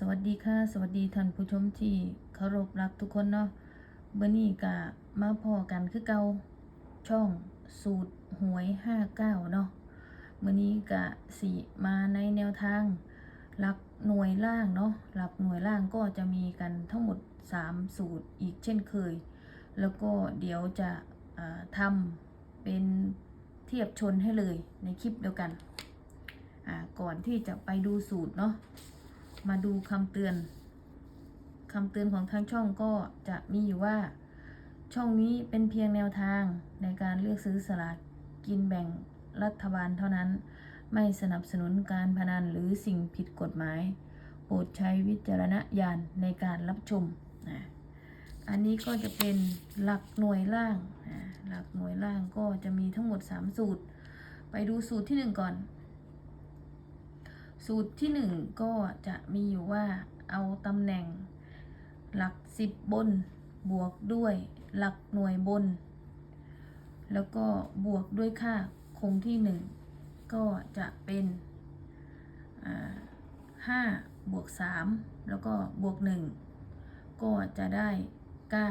สวัสดีค่ะ สวัสดีท่านผู้ชมที่เคารพรักทุกคนเนาะเบอร์นี้กะมาพอกันคือเกาช่องสูตรหวย59เก้าเนาะเมื่อนี้กะสีมาในแนวทางหลักหน่วยล่างเนาะหลักหน่วยล่างก็จะมีกันทั้งหมด 3 สูตรอีกเช่นเคย แล้วก็เดี๋ยวจะทำเป็นเทียบชนให้เลยในคลิปเดียวกันอ่าก่อนที่จะไปดูสูตรเนาะ มาดูคำเตือนคำเตือนของทางช่องก็จะมีอยู่ว่า ช่องนี้เป็นเพียงแนวทางในการเลือกซื้อสลากกินแบ่งรัฐบาลเท่านั้น ไม่สนับสนุนการพนันหรือสิ่งผิดกฎหมาย โปรดใช้วิจารณญาณในการรับชมนะอันนี้ก็จะเป็นหลักหน่วยล่างนะหลักหน่วยล่างก็จะมีทั้งหมด 3 สูตร ไปดูสูตรที่ 1 ก่อน สูตรที่หนึ่งก็จะมีอยู่ว่าเอาตำแหน่ง หลักสิบบน บวกด้วยหลักหน่วยบน แล้วก็บวกด้วยค่าคงที่หนึ่งก็จะเป็นห้าบวกสามแล้วก็บวกหนึ่งก็จะได้เก้า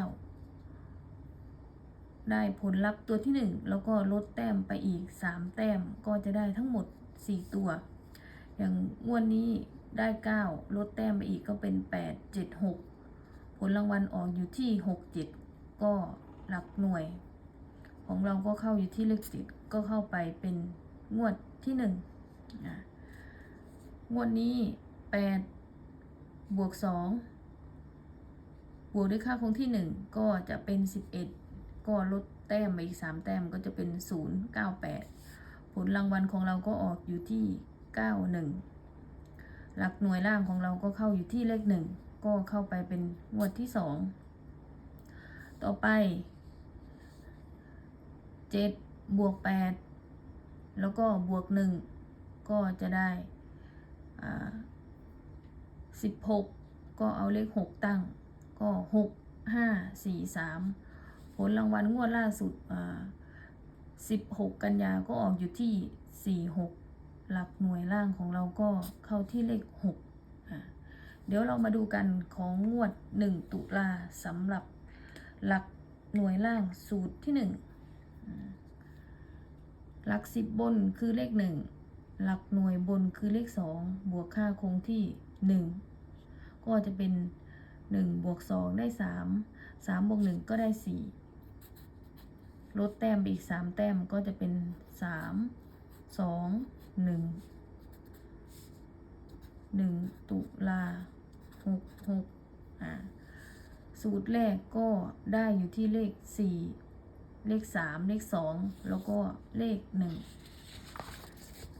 ได้ผลลัพธ์ตัวที่หนึ่งแล้วก็ลดแต้มไปอีกสามแต้มก็จะได้ทั้งหมดสี่ตัว อย่างงวดนี้ได้ 9 ลดแต้มไปอีกก็เป็น 8 7 6 ผลรางวัลออกอยู่ที่ 6 7 ก็หลักหน่วย ของเราก็เข้าอยู่ที่เลขสิบก็เข้าไปเป็นงวดที่1นะงวดนี้ 8 บวก 2 บวกด้วยค่าคงที่ 1 ก็จะเป็น 11 ก็ลดแต้มไปอีก 3 แต้มก็จะเป็น 0 9 8 ผลรางวัลของเราก็ออกอยู่ที่ 9 1 หลักหน่วยล่างของเราก็เข้าอยู่ที่เลขหนึ่งก็เข้าไปเป็นงวดที่สองต่อไปเจ็ดบวกแปดแล้วก็บวกหนึ่งก็จะได้สิบหกก็เอาเลขหกตั้ง ก็หกห้าสี่สามผลรางวัลงวดล่าสุดสิบหกกันยาก็ออกอยู่ที่สี่ หลักหน่วยล่างของเราก็เข้าที่เลขหกเดี๋ยวเรามาดูกันของงวด 1 ตุลาสำหรับหลักหน่วยล่างสูตรที่ 1 หลักสิบบนคือเลข 1 หลักหน่วยบนคือเลข 2 บวกค่าคงที่ 1 ก็จะเป็น 1 บวก 2 ได้ 3 3 บวก 1 ก็ได้ 4 ลดแต้มไปอีก 3 แต้มก็จะเป็น 3 2 หนึ่งหนึ่งตุลาหกหกอ่าสูตรแรกก็ได้อยู่ที่เลขสี่เลขสามเลขสองแล้วก็เลขหนึ่ง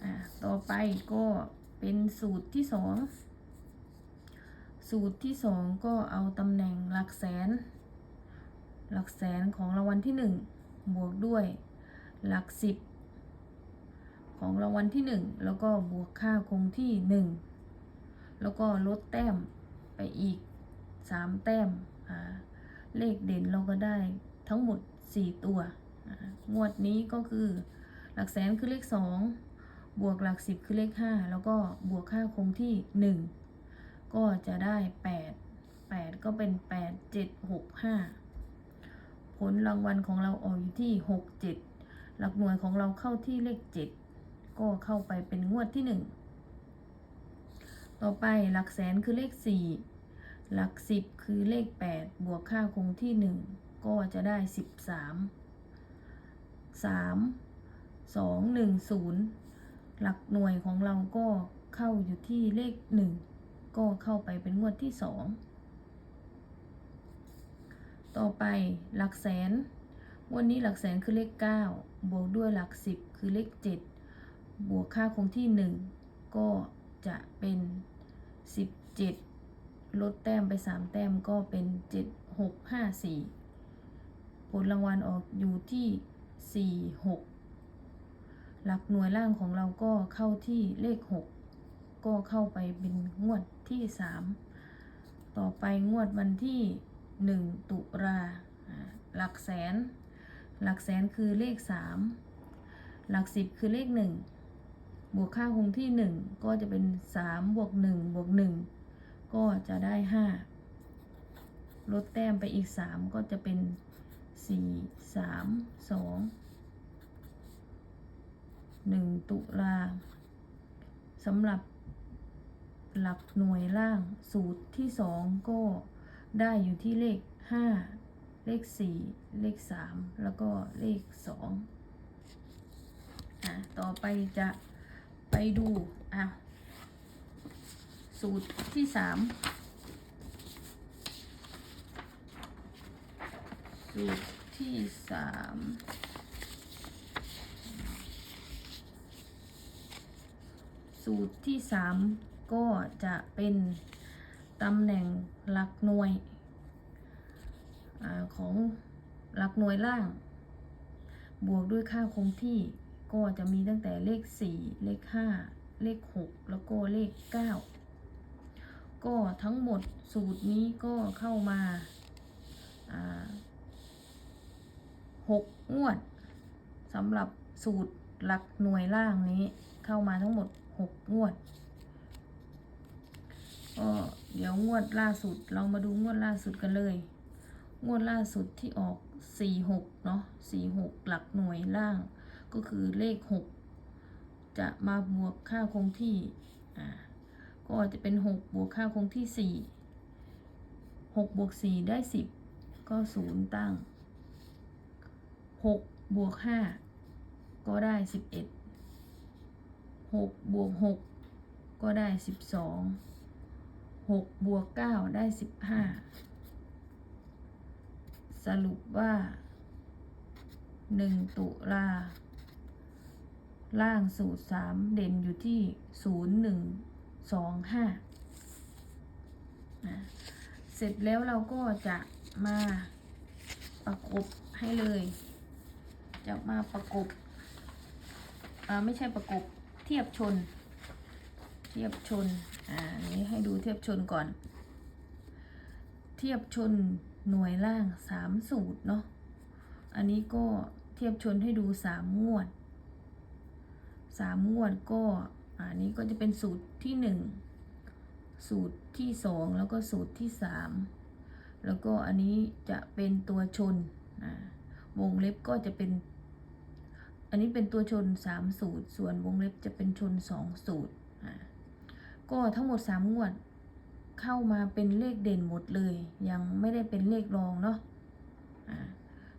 อ่าต่อไปก็เป็นสูตรที่สองสูตรที่สองก็เอาตำแหน่งหลักแสน หลักแสนของรางวัลที่หนึ่งบวกด้วยหลักสิบ ของรางวัลที่ 1 แล้วก็บวกค่าคงที่ 1 แล้วก็ลดแต้มไปอีก 3 แต้ม เลขเด่นเราก็ได้ทั้งหมด 4 ตัว งวดนี้ก็คือหลักแสนคือเลข 2 บวกหลัก 10 คือเลข 5 แล้วก็บวกค่าคงที่ 1 ก็จะได้ 8 8 ก็เป็น 8 7 6 5 ผลรางวัลของเราออกอยู่ที่ 6 7หลักหน่วยของเราเข้าที่เลข 7 ก็เข้าไปเป็นงวดที่หนึ่งต่อไปหลักแสนคือเลขสี่หลักสิบคือเลขแปดบวกค่าคงที่หนึ่งก็จะได้สิบสามสามสองหนึ่งศูนย์หลักหน่วยของเราก็เข้าอยู่ที่เลขหนึ่งก็เข้าไปเป็นงวดที่สองต่อไปหลักแสน วันนี้หลักแสนคือเลขเก้าบวกด้วยหลักสิบคือเลขเจ็ด บวกค่าคงที่ 1 ก็จะเป็น 17 ลดแต้มไป 3 แต้มก็เป็น 7 6 5 4 ผลรางวัลออกอยู่ที่ 4 6 หลักหน่วยล่างของเราก็เข้าที่เลข 6 ก็เข้าไปเป็นงวดที่ 3 ต่อไปงวดวันที่ 1 ตุลาหลักแสน หลักแสนคือเลข 3 หลัก 10 คือเลข 1 บวกค่าคงที่ 1 ก็จะเป็น 3 บวก 1 บวก 1 ก็จะได้ห้าลดแต้มไปอีกสามก็จะเป็นสี่สามสองหนึ่งตุลาสำหรับหลักหน่วยล่างสูตรที่สองก็ได้อยู่ที่เลขห้าเลขสี่เลขสามแล้วก็เลขสองอะต่อไปจะ ไปดูอะสูตรที่สามสูตรที่สามสูตรที่สามก็จะเป็นตำแหน่งหลักหน่วยอของหลักหน่วยล่าง บวกด้วยค่าคงที่ ก็จะมีตั้งแต่เลข 4 เลข 5 เลข 6 แล้วก็เลข 9 ก็ทั้งหมดสูตรนี้ก็เข้ามาาหกงวดสำหรับสูตรหลักหน่วยล่างนี้เข้ามาทั้งหมด 6 งวดก็เดี๋ยวงวดล่าสุดเรามาดูงวดล่าสุดกันเลย งวดล่าสุดที่ออก 46 เนาะ46 หลักหน่วยล่าง ก็คือเลข 6 จะมาบวกค่าคงที่อ่าก็จะเป็น 6 บวกค่าคงที่ 4 6 บวก 4 ได้ 10 ก็ 0 ตั้ง 6 บวก 5 ก็ได้ 11 6 บวก 6 ก็ได้ 12 6 บวก 9 ได้ 15 สรุปว่า 1 ตุลา ล่างสูตร3เด่นอยู่ที่0 1 2 5นะเสร็จแล้วเราก็จะมาประกบให้เลย จะมาประกบไม่ใช่ประกบเทียบชน เทียบชน อ่านนี้ให้ดูเทียบชนก่อน เทียบชนหน่วยล่างสามสูตรเนาะ อันนี้ก็เทียบชนให้ดูสามงวด สามงวดก็อันนี้ก็จะเป็นสูตรที่หนึ่งสูตรที่สองแล้วก็สูตรที่สามแล้วก็อันนี้จะเป็นตัวชนอ่าวงเล็บก็จะเป็น อันนี้เป็นตัวชนสามสูตร ส่วนวงเล็บจะเป็นชนสองสูตรก็ทั้งหมดสามงวดเข้ามาเป็นเลขเด่นหมดเลย ยังไม่ได้เป็นเลขรองเนาะ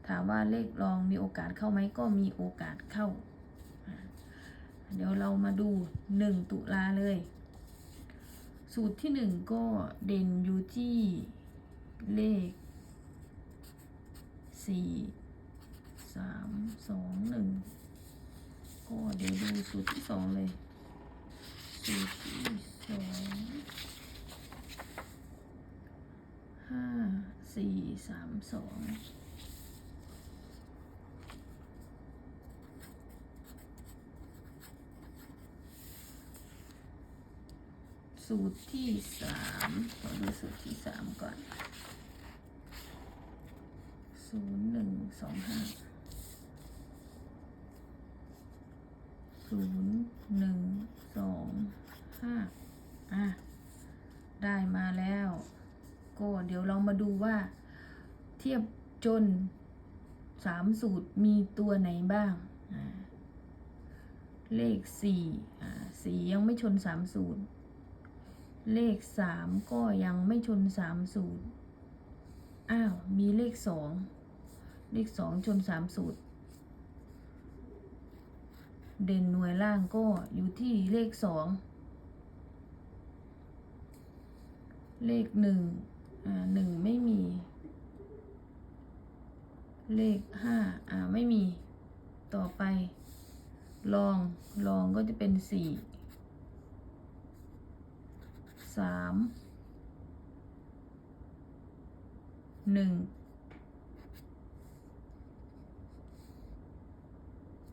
ถามว่าเลขรองมีโอกาสเข้าไหมก็มีโอกาสเข้า เดี๋ยวเรามาดูหนึ่งตุลาเลย สูตรที่หนึ่งก็เด่นอยู่ที่เลขสี่สามสองหนึ่งก็เดี๋ยวดูสูตรที่สองเลยสูตรที่สองห้าสี่สามสอง สูตรที่สามขอดูสูตรที่สามก่อนศูนย์หนึ่งสองห้าศูนย์หนึ่งสองห้าอะ ได้มาแล้ว ก็เดี๋ยวเรามาดูว่า เทียบจนสามสูตรมีตัวไหนบ้าง เลขสี่อ่าสี่ยังไม่ชนสามสูตร เลขสามก็ยังไม่ชนสามสูตร อ้าว มีเลขสองเลขสองชนสามสูตร เด่นหน่วยล่างก็อยู่ที่เลขสองเลขหนึ่งอ่าหนึ่งไม่มี เลขห้าอ่าไม่มี ต่อไป ลอง ลองก็จะเป็นสี่ สามหนึ่ง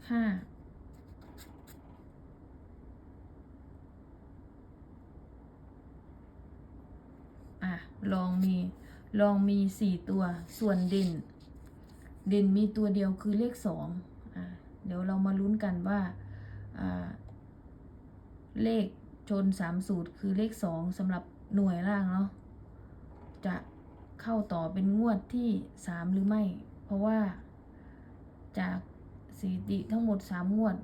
ห้าอะ ลองมี ลองมีสี่ตัว ส่วนเด่น เด่นมีตัวเดียวคือเลขสองอะ เดี๋ยวเรามาลุ้นกันว่า อ่า เลข ชนสามสูตรคือเลขสองสำหรับหน่วยล่างเนาะจะเข้าต่อเป็นงวดที่สามหรือไม่ เพราะว่าจากสถิติทั้งหมดสามงวด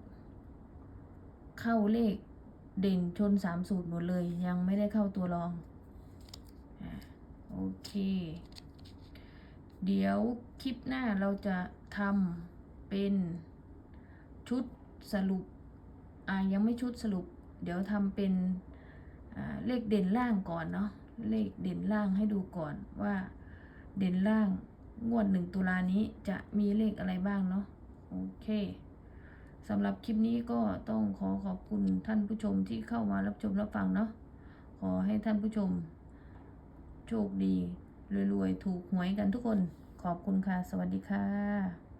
เข้าเลขเด่นชนสามสูตรหมดเลย ยังไม่ได้เข้าตัวรองอะโอเค เดี๋ยวคลิปหน้าเราจะทำเป็นชุดสรุป อ่ายังไม่ชุดสรุป เดี๋ยวทำเป็นเลขเด่นล่างก่อนเนาะเลขเด่นล่างให้ดูก่อนว่าเด่นล่างงวดหนึ่งตุลานี้จะมีเลขอะไรบ้างเนาะโอเคสำหรับคลิปนี้ก็ต้องขอขอบคุณท่านผู้ชมที่เข้ามารับชมรับฟังเนาะขอให้ท่านผู้ชม โชคดีรวยๆ ถูกหวยกันทุกคน ขอบคุณค่ะ สวัสดีค่ะ